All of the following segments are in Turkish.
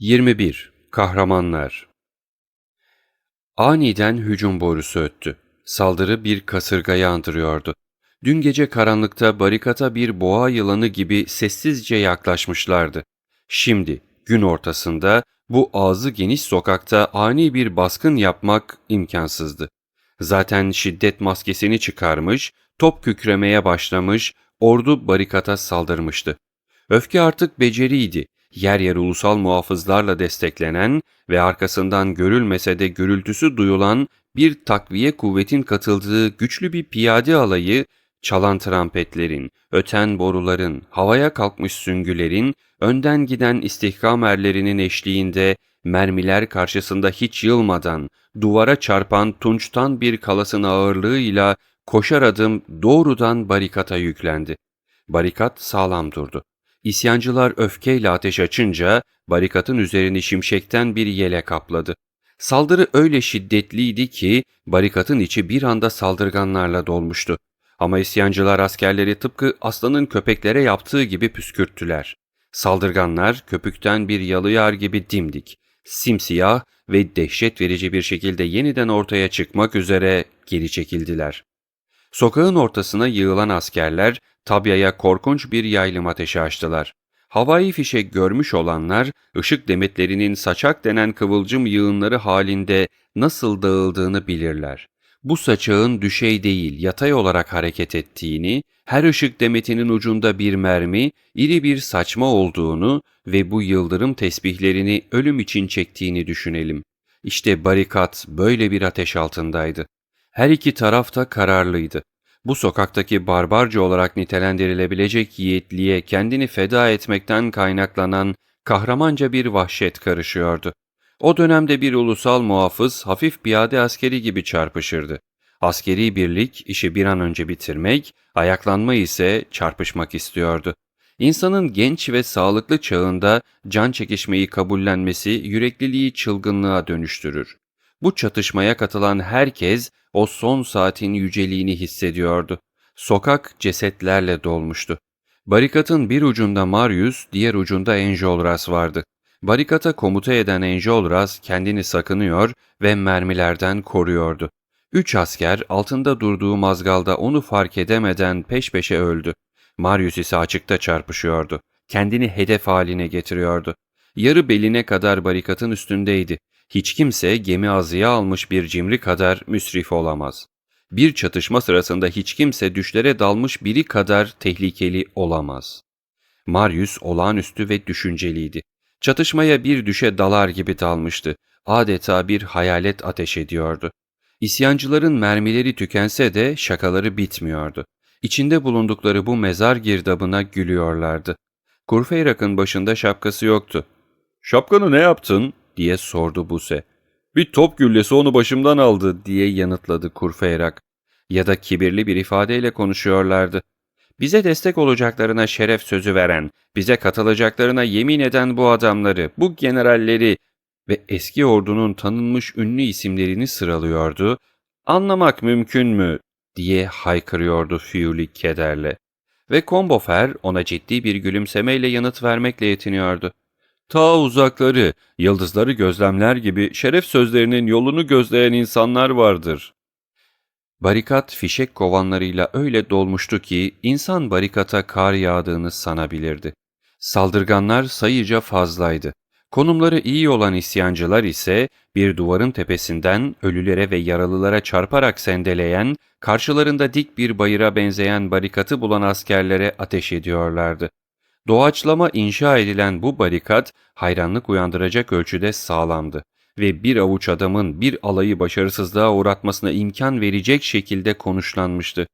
21. Kahramanlar Aniden hücum borusu öttü. Saldırı bir kasırgayı andırıyordu. Dün gece karanlıkta barikata bir boğa yılanı gibi sessizce yaklaşmışlardı. Şimdi gün ortasında bu ağzı geniş sokakta ani bir baskın yapmak imkansızdı. Zaten şiddet maskesini çıkarmış, top kükremeye başlamış, ordu barikata saldırmıştı. Öfke artık beceriydi. Yer yer ulusal muhafızlarla desteklenen ve arkasından görülmese de gürültüsü duyulan bir takviye kuvvetin katıldığı güçlü bir piyade alayı, çalan trampetlerin, öten boruların, havaya kalkmış süngülerin, önden giden istihkam erlerinin eşliğinde mermiler karşısında hiç yılmadan, duvara çarpan tunçtan bir kalasın ağırlığıyla koşar adım doğrudan barikata yüklendi. Barikat sağlam durdu. İsyancılar öfkeyle ateş açınca barikatın üzerini şimşekten bir yele kapladı. Saldırı öyle şiddetliydi ki barikatın içi bir anda saldırganlarla dolmuştu. Ama isyancılar askerleri tıpkı aslanın köpeklere yaptığı gibi püskürttüler. Saldırganlar köpükten bir yalıyer gibi dimdik, simsiyah ve dehşet verici bir şekilde yeniden ortaya çıkmak üzere geri çekildiler. Sokağın ortasına yığılan askerler Tabya'ya korkunç bir yaylım ateşi açtılar. Havai fişek görmüş olanlar, ışık demetlerinin saçak denen kıvılcım yığınları halinde nasıl dağıldığını bilirler. Bu saçağın düşey değil, yatay olarak hareket ettiğini, her ışık demetinin ucunda bir mermi, iri bir saçma olduğunu ve bu yıldırım tesbihlerini ölüm için çektiğini düşünelim. İşte barikat böyle bir ateş altındaydı. Her iki taraf da kararlıydı. Bu sokaktaki barbarca olarak nitelendirilebilecek yiğitliğe kendini feda etmekten kaynaklanan kahramanca bir vahşet karışıyordu. O dönemde bir ulusal muhafız hafif piyade askeri gibi çarpışırdı. Askeri birlik işi bir an önce bitirmek, ayaklanma ise çarpışmak istiyordu. İnsanın genç ve sağlıklı çağında can çekişmeyi kabullenmesi yürekliliği çılgınlığa dönüştürür. Bu çatışmaya katılan herkes o son saatin yüceliğini hissediyordu. Sokak cesetlerle dolmuştu. Barikatın bir ucunda Marius, diğer ucunda Enjolras vardı. Barikata komuta eden Enjolras kendini sakınıyor ve mermilerden koruyordu. Üç asker altında durduğu mazgalda onu fark edemeden peş peşe öldü. Marius ise açıkta çarpışıyordu. Kendini hedef haline getiriyordu. Yarı beline kadar barikatın üstündeydi. Hiç kimse gemi azıya almış bir cimri kadar müsrif olamaz. Bir çatışma sırasında hiç kimse düşlere dalmış biri kadar tehlikeli olamaz. Marius olağanüstü ve düşünceliydi. Çatışmaya bir düşe dalar gibi dalmıştı. Adeta bir hayalet ateş ediyordu. İsyancıların mermileri tükense de şakaları bitmiyordu. İçinde bulundukları bu mezar girdabına gülüyorlardı. Kurfeyrak'ın başında şapkası yoktu. ''Şapkanı ne yaptın?'' Diye sordu Buse. ''Bir top güllesi onu başımdan aldı.'' diye yanıtladı Kurfeyrak. Ya da kibirli bir ifadeyle konuşuyorlardı. Bize destek olacaklarına şeref sözü veren, bize katılacaklarına yemin eden bu adamları, bu generalleri ve eski ordunun tanınmış ünlü isimlerini sıralıyordu. Anlamak mümkün mü diye haykırıyordu Füyülik kederle. Ve Kombofer ona ciddi bir gülümsemeyle yanıt vermekle yetiniyordu. Ta uzakları, yıldızları gözlemler gibi şeref sözlerinin yolunu gözleyen insanlar vardır. Barikat fişek kovanlarıyla öyle dolmuştu ki insan barikata kar yağdığını sanabilirdi. Saldırganlar sayıca fazlaydı. Konumları iyi olan isyancılar ise bir duvarın tepesinden ölülere ve yaralılara çarparak sendeleyen, karşılarında dik bir bayıra benzeyen barikatı bulan askerlere ateş ediyorlardı. Doğaçlama inşa edilen bu barikat hayranlık uyandıracak ölçüde sağlamdı ve bir avuç adamın bir alayı başarısızlığa uğratmasına imkan verecek şekilde konuşlanmıştı.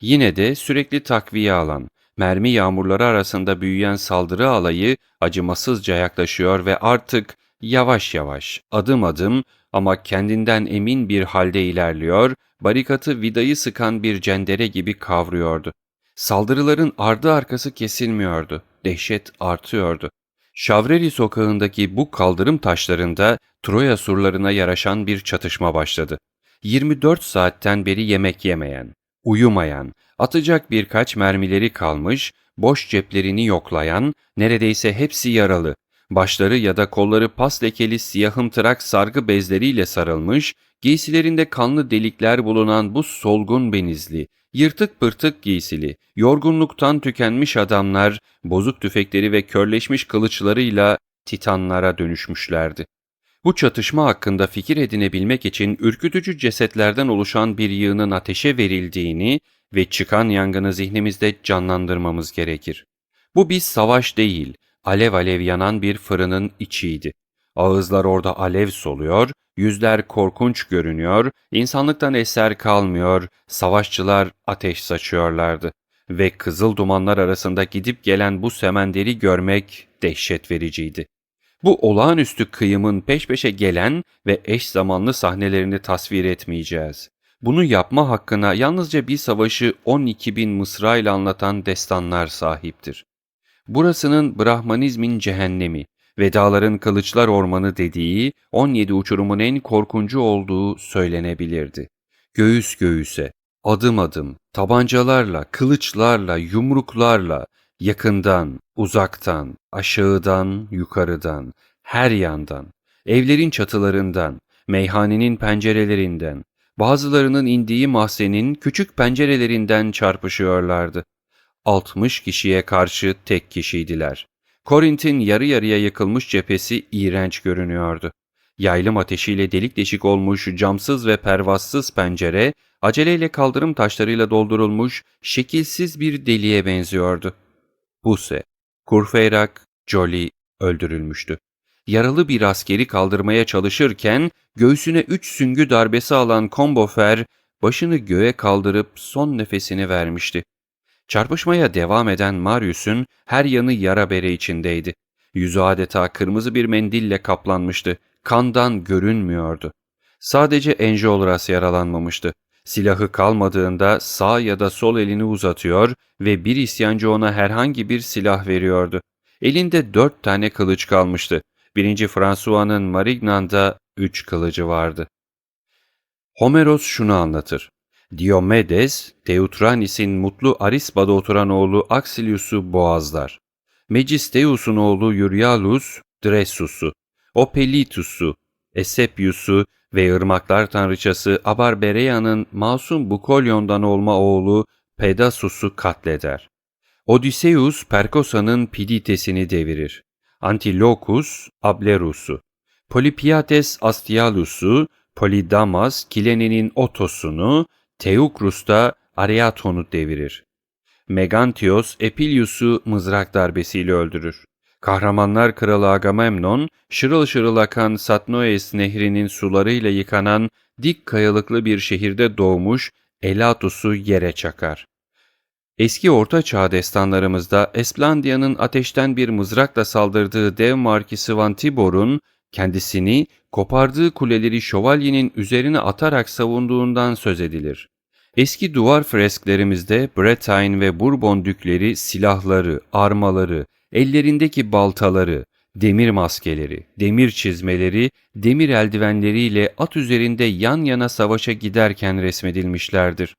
Yine de sürekli takviye alan, mermi yağmurları arasında büyüyen saldırı alayı acımasızca yaklaşıyor ve artık yavaş yavaş, adım adım ama kendinden emin bir halde ilerliyor, barikatı vidayı sıkan bir cendere gibi kavruyordu. Saldırıların ardı arkası kesilmiyordu, dehşet artıyordu. Şavreli sokağındaki bu kaldırım taşlarında Troya surlarına yaraşan bir çatışma başladı. 24 saatten beri yemek yemeyen, uyumayan, atacak birkaç mermileri kalmış, boş ceplerini yoklayan, neredeyse hepsi yaralı, Başları ya da kolları pas lekeli siyahımtırak sargı bezleriyle sarılmış, giysilerinde kanlı delikler bulunan bu solgun benizli, yırtık pırtık giysili, yorgunluktan tükenmiş adamlar, bozuk tüfekleri ve körleşmiş kılıçlarıyla titanlara dönüşmüşlerdi. Bu çatışma hakkında fikir edinebilmek için ürkütücü cesetlerden oluşan bir yığının ateşe verildiğini ve çıkan yangını zihnimizde canlandırmamız gerekir. Bu bir savaş değil, alev alev yanan bir fırının içiydi. Ağızlar orada alev soluyor, yüzler korkunç görünüyor, insanlıktan eser kalmıyor, savaşçılar ateş saçıyorlardı. Ve kızıl dumanlar arasında gidip gelen bu semenderi görmek dehşet vericiydi. Bu olağanüstü kıyımın peş peşe gelen ve eş zamanlı sahnelerini tasvir etmeyeceğiz. Bunu yapma hakkına yalnızca bir savaşı 12 bin mısra ile anlatan destanlar sahiptir. Burasının Brahmanizmin cehennemi, Vedaların Kılıçlar Ormanı dediği 17 uçurumun en korkuncu olduğu söylenebilirdi. Göğüs göğüse, adım adım, tabancalarla, kılıçlarla, yumruklarla, yakından, uzaktan, aşağıdan, yukarıdan, her yandan, evlerin çatılarından, meyhanenin pencerelerinden, bazılarının indiği mahzenin küçük pencerelerinden çarpışıyorlardı. 60 kişiye karşı tek kişiydiler. Korint'in yarı yarıya yıkılmış cephesi iğrenç görünüyordu. Yaylım ateşiyle delik deşik olmuş camsız ve pervazsız pencere, aceleyle kaldırım taşlarıyla doldurulmuş şekilsiz bir deliğe benziyordu. Buse, Kurfeyrak, Jolly öldürülmüştü. Yaralı bir askeri kaldırmaya çalışırken göğsüne üç süngü darbesi alan Kombofer başını göğe kaldırıp son nefesini vermişti. Çarpışmaya devam eden Marius'un her yanı yara bere içindeydi. Yüzü adeta kırmızı bir mendille kaplanmıştı. Kandan görünmüyordu. Sadece Enjolras yaralanmamıştı. Silahı kalmadığında sağ ya da sol elini uzatıyor ve bir isyancı ona herhangi bir silah veriyordu. Elinde dört tane kılıç kalmıştı. Birinci François'nın Marignan'da üç kılıcı vardı. Homeros şunu anlatır. Diomedes, Teutranis'in mutlu Arisba'da oturan oğlu Axilius'u boğazlar. Megisteus'un oğlu Euryalus, Dressus'u, Opelitus'u, Esepius'u ve ırmaklar tanrıçası Abarberea'nın masum Bukolyon'dan olma oğlu Pedasus'u katleder. Odysseus Perkosa'nın Pidites'ini devirir. Antilochus Ablerus'u, Polypiates Astialus'u, Polidamas Kilene'nin Otos'unu, Teukrus da Areaton'u devirir. Megantios Epilius'u mızrak darbesiyle öldürür. Kahramanlar kralı Agamemnon, şırıl şırıl akan Satnoes nehrinin sularıyla yıkanan dik kayalıklı bir şehirde doğmuş Elatus'u yere çakar. Eski Orta Çağ destanlarımızda Esplandia'nın ateşten bir mızrakla saldırdığı dev markisi Van Tibor'un kendisini kopardığı kuleleri şövalyenin üzerine atarak savunduğundan söz edilir. Eski duvar fresklerimizde Bretagne ve Bourbon dükleri silahları, armaları, ellerindeki baltaları, demir maskeleri, demir çizmeleri, demir eldivenleriyle at üzerinde yan yana savaşa giderken resmedilmişlerdir.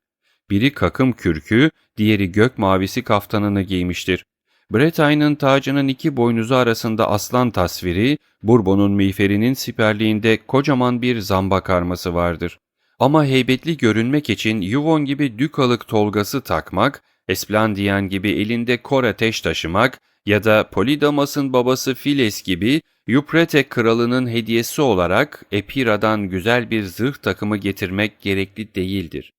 Biri kakım kürkü, diğeri gök mavisi kaftanını giymiştir. Bretagne'ın tacının iki boynuzu arasında aslan tasviri, Bourbon'un miğferinin siperliğinde kocaman bir zamba karması vardır. Ama heybetli görünmek için Yuvon gibi dükalık tolgası takmak, Esplandian gibi elinde kor ateş taşımak ya da Polidamas'ın babası Files gibi Yuprete kralının hediyesi olarak Epira'dan güzel bir zırh takımı getirmek gerekli değildir.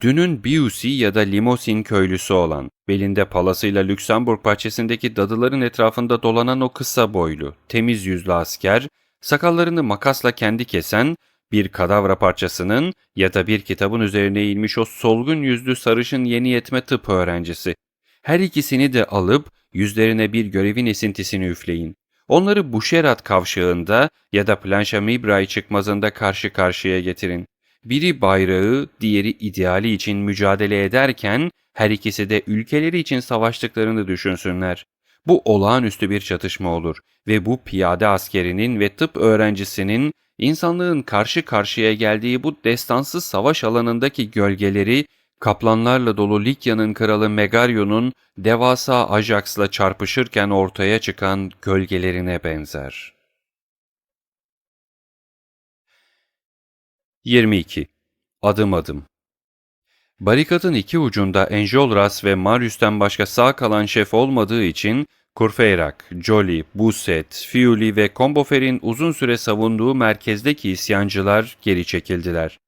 Dünün Biusi ya da Limosin köylüsü olan, belinde palasıyla Lüksemburg bahçesindeki dadıların etrafında dolanan o kısa boylu, temiz yüzlü asker, sakallarını makasla kendi kesen, bir kadavra parçasının ya da bir kitabın üzerine eğilmiş o solgun yüzlü sarışın yeni yetme tıp öğrencisi. Her ikisini de alıp yüzlerine bir görevin esintisini üfleyin. Onları Buşerat kavşağında ya da Planşa Mibray çıkmazında karşı karşıya getirin. Biri bayrağı, diğeri ideali için mücadele ederken her ikisi de ülkeleri için savaştıklarını düşünsünler. Bu olağanüstü bir çatışma olur ve bu piyade askerinin ve tıp öğrencisinin insanlığın karşı karşıya geldiği bu destansız savaş alanındaki gölgeleri kaplanlarla dolu Likya'nın kralı Megaryon'un devasa Ajax'la çarpışırken ortaya çıkan gölgelerine benzer. 22. Adım adım Barikatın iki ucunda Enjolras ve Marius'ten başka sağ kalan şef olmadığı için Courfeyrac, Joly, Busset, Fiuli ve Combeferre'in uzun süre savunduğu merkezdeki isyancılar geri çekildiler.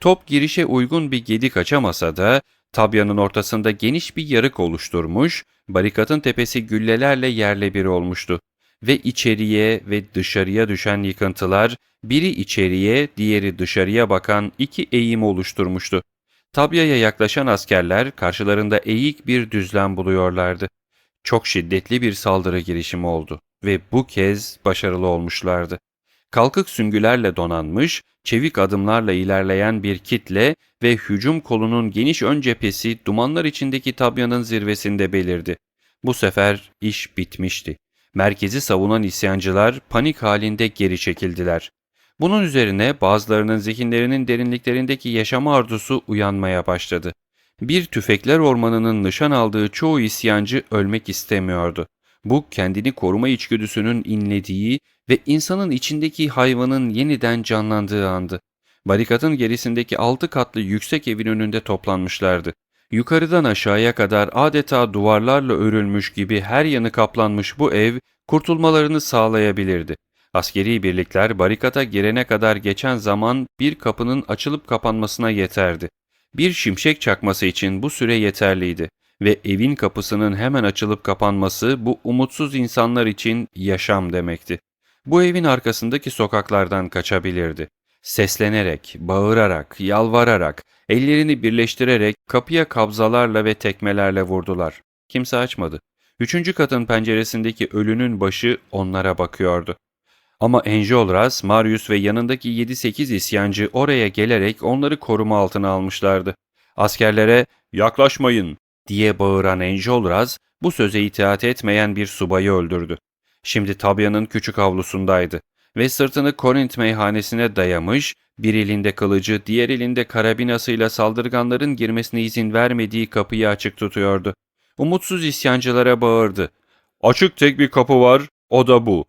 Top girişe uygun bir gedik açamasa da Tabya'nın ortasında geniş bir yarık oluşturmuş, barikatın tepesi güllelerle yerle bir olmuştu. Ve içeriye ve dışarıya düşen yıkıntılar biri içeriye, diğeri dışarıya bakan iki eğim oluşturmuştu. Tabya'ya yaklaşan askerler karşılarında eğik bir düzlem buluyorlardı. Çok şiddetli bir saldırı girişimi oldu ve bu kez başarılı olmuşlardı. Kalkık süngülerle donanmış, çevik adımlarla ilerleyen bir kitle ve hücum kolunun geniş ön cephesi dumanlar içindeki tabyanın zirvesinde belirdi. Bu sefer iş bitmişti. Merkezi savunan isyancılar panik halinde geri çekildiler. Bunun üzerine bazılarının zihinlerinin derinliklerindeki yaşam arzusu uyanmaya başladı. Bir tüfekler ormanının nişan aldığı çoğu isyancı ölmek istemiyordu. Bu kendini koruma içgüdüsünün inlediği ve insanın içindeki hayvanın yeniden canlandığı andı. Barikatın gerisindeki altı katlı yüksek evin önünde toplanmışlardı. Yukarıdan aşağıya kadar adeta duvarlarla örülmüş gibi her yanı kaplanmış bu ev kurtulmalarını sağlayabilirdi. Askeri birlikler barikata girene kadar geçen zaman bir kapının açılıp kapanmasına yeterdi. Bir şimşek çakması için bu süre yeterliydi ve evin kapısının hemen açılıp kapanması bu umutsuz insanlar için yaşam demekti. Bu evin arkasındaki sokaklardan kaçabilirdi. Seslenerek, bağırarak, yalvararak, ellerini birleştirerek kapıya kabzalarla ve tekmelerle vurdular. Kimse açmadı. Üçüncü katın penceresindeki ölünün başı onlara bakıyordu. Ama Enjolras, Marius ve yanındaki 7-8 isyancı oraya gelerek onları koruma altına almışlardı. Askerlere yaklaşmayın diye bağıran Enjolras bu söze itaat etmeyen bir subayı öldürdü. Şimdi Tabya'nın küçük avlusundaydı ve sırtını Korint meyhanesine dayamış, bir elinde kılıcı, diğer elinde karabinasıyla saldırganların girmesine izin vermediği kapıyı açık tutuyordu. Umutsuz isyancılara bağırdı. Açık tek bir kapı var, o da bu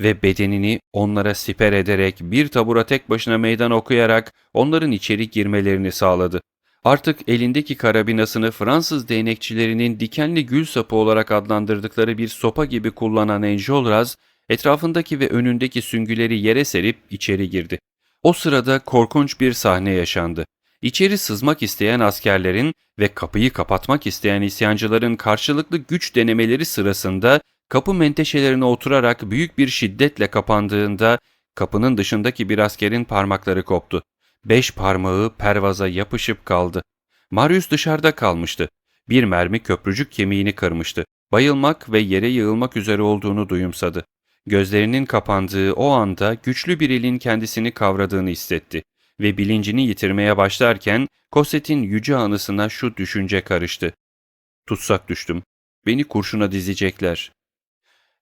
ve bedenini onlara siper ederek bir tabura tek başına meydan okuyarak onların içeri girmelerini sağladı. Artık elindeki karabinasını Fransız değnekçilerinin dikenli gül sapı olarak adlandırdıkları bir sopa gibi kullanan Enjolras, etrafındaki ve önündeki süngüleri yere serip içeri girdi. O sırada korkunç bir sahne yaşandı. İçeri sızmak isteyen askerlerin ve kapıyı kapatmak isteyen isyancıların karşılıklı güç denemeleri sırasında kapı menteşelerine oturarak büyük bir şiddetle kapandığında kapının dışındaki bir askerin parmakları koptu. Beş parmağı pervaza yapışıp kaldı. Marius dışarıda kalmıştı. Bir mermi köprücük kemiğini kırmıştı. Bayılmak ve yere yığılmak üzere olduğunu duyumsadı. Gözlerinin kapandığı o anda güçlü bir elin kendisini kavradığını hissetti ve bilincini yitirmeye başlarken Koset'in yüce anısına şu düşünce karıştı. Tutsak düştüm. Beni kurşuna dizecekler.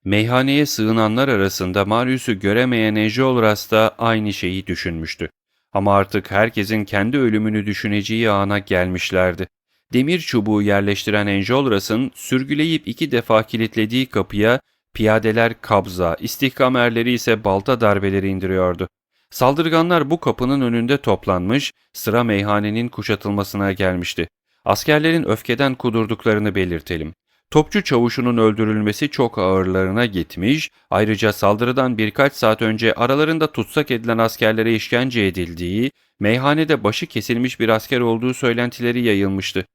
Meyhaneye sığınanlar arasında Marius'u göremeyen Enjolras da aynı şeyi düşünmüştü. Ama artık herkesin kendi ölümünü düşüneceği ana gelmişlerdi. Demir çubuğu yerleştiren Enjolras'ın sürgüleyip iki defa kilitlediği kapıya piyadeler kabza, istihkam erleri ise balta darbeleri indiriyordu. Saldırganlar bu kapının önünde toplanmış, sıra meyhanenin kuşatılmasına gelmişti. Askerlerin öfkeden kudurduklarını belirtelim. Topçu çavuşunun öldürülmesi çok ağırlarına gitmiş, ayrıca saldırıdan birkaç saat önce aralarında tutsak edilen askerlere işkence edildiği, meyhanede başı kesilmiş bir asker olduğu söylentileri yayılmıştı.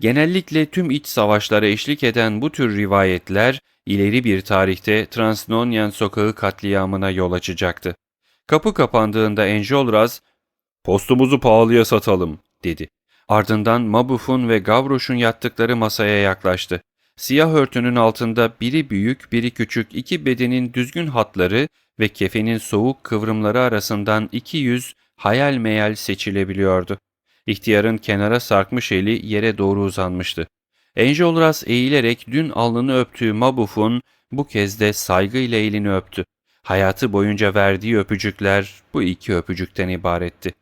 Genellikle tüm iç savaşlara eşlik eden bu tür rivayetler, ileri bir tarihte Transnonian sokağı katliamına yol açacaktı. Kapı kapandığında Enjolras, ''Postumuzu pahalıya satalım.'' dedi. Ardından Mabuf'un ve Gavroş'un yattıkları masaya yaklaştı. Siyah örtünün altında biri büyük, biri küçük iki bedenin düzgün hatları ve kefenin soğuk kıvrımları arasından iki yüz hayal meyal seçilebiliyordu. İhtiyarın kenara sarkmış eli yere doğru uzanmıştı. Enjolras eğilerek dün alnını öptüğü Mabuf'un bu kez de saygıyla elini öptü. Hayatı boyunca verdiği öpücükler bu iki öpücükten ibaretti.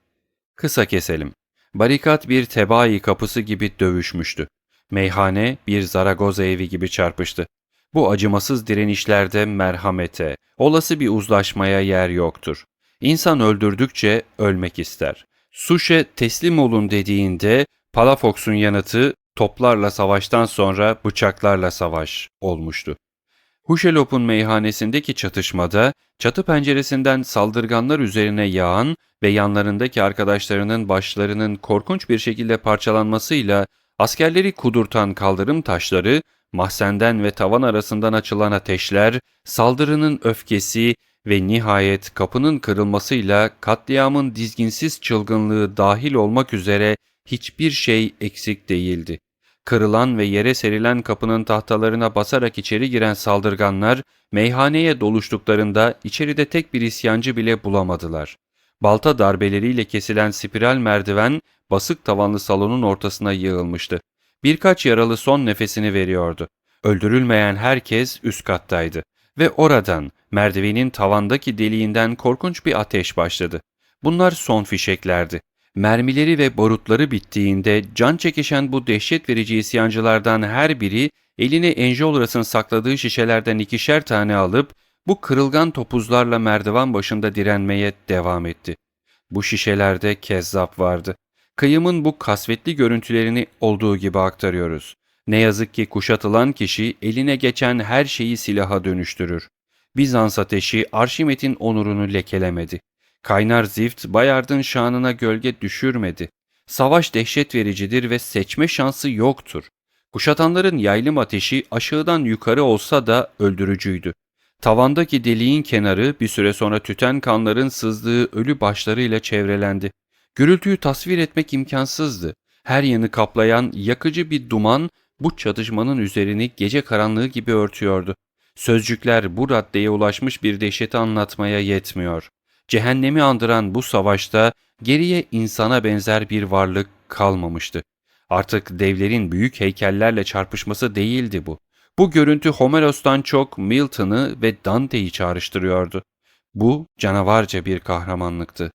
Kısa keselim. Barikat bir tebai kapısı gibi dövüşmüştü. Meyhane bir Zaragoza evi gibi çarpıştı. Bu acımasız direnişlerde merhamete, olası bir uzlaşmaya yer yoktur. İnsan öldürdükçe ölmek ister. Suşe teslim olun dediğinde Palafox'un yanıtı toplarla savaştan sonra bıçaklarla savaş olmuştu. Huşelop'un meyhanesindeki çatışmada çatı penceresinden saldırganlar üzerine yağan ve yanlarındaki arkadaşlarının başlarının korkunç bir şekilde parçalanmasıyla askerleri kudurtan kaldırım taşları, mahzenden ve tavan arasından açılan ateşler, saldırının öfkesi ve nihayet kapının kırılmasıyla katliamın dizginsiz çılgınlığı dahil olmak üzere hiçbir şey eksik değildi. Kırılan ve yere serilen kapının tahtalarına basarak içeri giren saldırganlar meyhaneye doluştuklarında içeride tek bir isyancı bile bulamadılar. Balta darbeleriyle kesilen spiral merdiven basık tavanlı salonun ortasına yığılmıştı. Birkaç yaralı son nefesini veriyordu. Öldürülmeyen herkes üst kattaydı ve oradan merdivenin tavandaki deliğinden korkunç bir ateş başladı. Bunlar son fişeklerdi. Mermileri ve barutları bittiğinde can çekişen bu dehşet verici isyancılardan her biri eline Enjolras'ın sakladığı şişelerden ikişer tane alıp bu kırılgan topuzlarla merdiven başında direnmeye devam etti. Bu şişelerde kezzap vardı. Kıyımın bu kasvetli görüntülerini olduğu gibi aktarıyoruz. Ne yazık ki kuşatılan kişi eline geçen her şeyi silaha dönüştürür. Bizans ateşi Arşimet'in onurunu lekelemedi. Kaynar zift Bayard'ın şanına gölge düşürmedi. Savaş dehşet vericidir ve seçme şansı yoktur. Kuşatanların yaylım ateşi aşağıdan yukarı olsa da öldürücüydü. Tavandaki deliğin kenarı bir süre sonra tüten kanların sızdığı ölü başlarıyla çevrelendi. Gürültüyü tasvir etmek imkansızdı. Her yanı kaplayan yakıcı bir duman bu çatışmanın üzerini gece karanlığı gibi örtüyordu. Sözcükler bu raddeye ulaşmış bir dehşeti anlatmaya yetmiyor. Cehennemi andıran bu savaşta geriye insana benzer bir varlık kalmamıştı. Artık devlerin büyük heykellerle çarpışması değildi bu. Bu görüntü Homeros'tan çok Milton'ı ve Dante'yi çağrıştırıyordu. Bu canavarca bir kahramanlıktı.